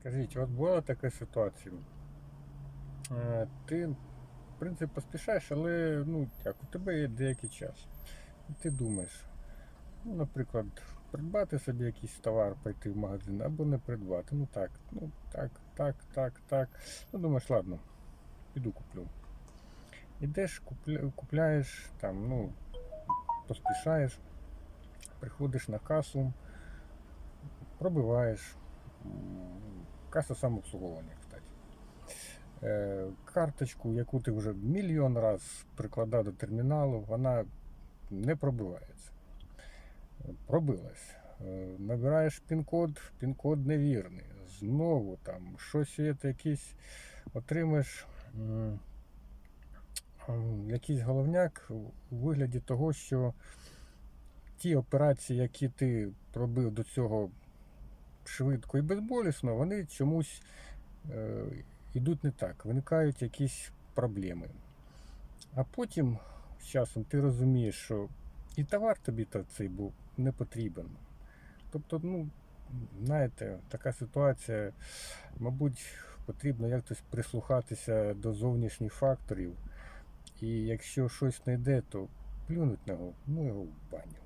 Скажіть, от була така ситуація. Е, Ти, в принципі, поспішаєш, але ну, як, у тебе є деякий час. І ти думаєш, ну, наприклад, придбати собі якийсь товар, пойти в магазин, або не придбати. Ну так, ну так, так, так, так. Ну думаєш, ладно, піду куплю. Ідеш, купля, купляєш, там, ну, поспішаєш, приходиш на касу, пробиваєш. Каса самообслуговування, кстати. Е, Карточку, яку ти вже мільйон раз прикладав до терміналу, вона не пробивається. Пробилась. Е, Набираєш пін-код, пін-код невірний. Знову там щось є, якийсь отримаєш якийсь головняк у вигляді того, що ті операції, які ти робив до цього швидко і безболісно, вони чомусь е, йдуть не так, виникають якісь проблеми. А потім з часом ти розумієш, що і товар тобі цей був не потрібен. Тобто, ну, знаєте, така ситуація, мабуть, потрібно якось прислухатися до зовнішніх факторів. І якщо щось не йде, то плюнуть на його, ну його в баню.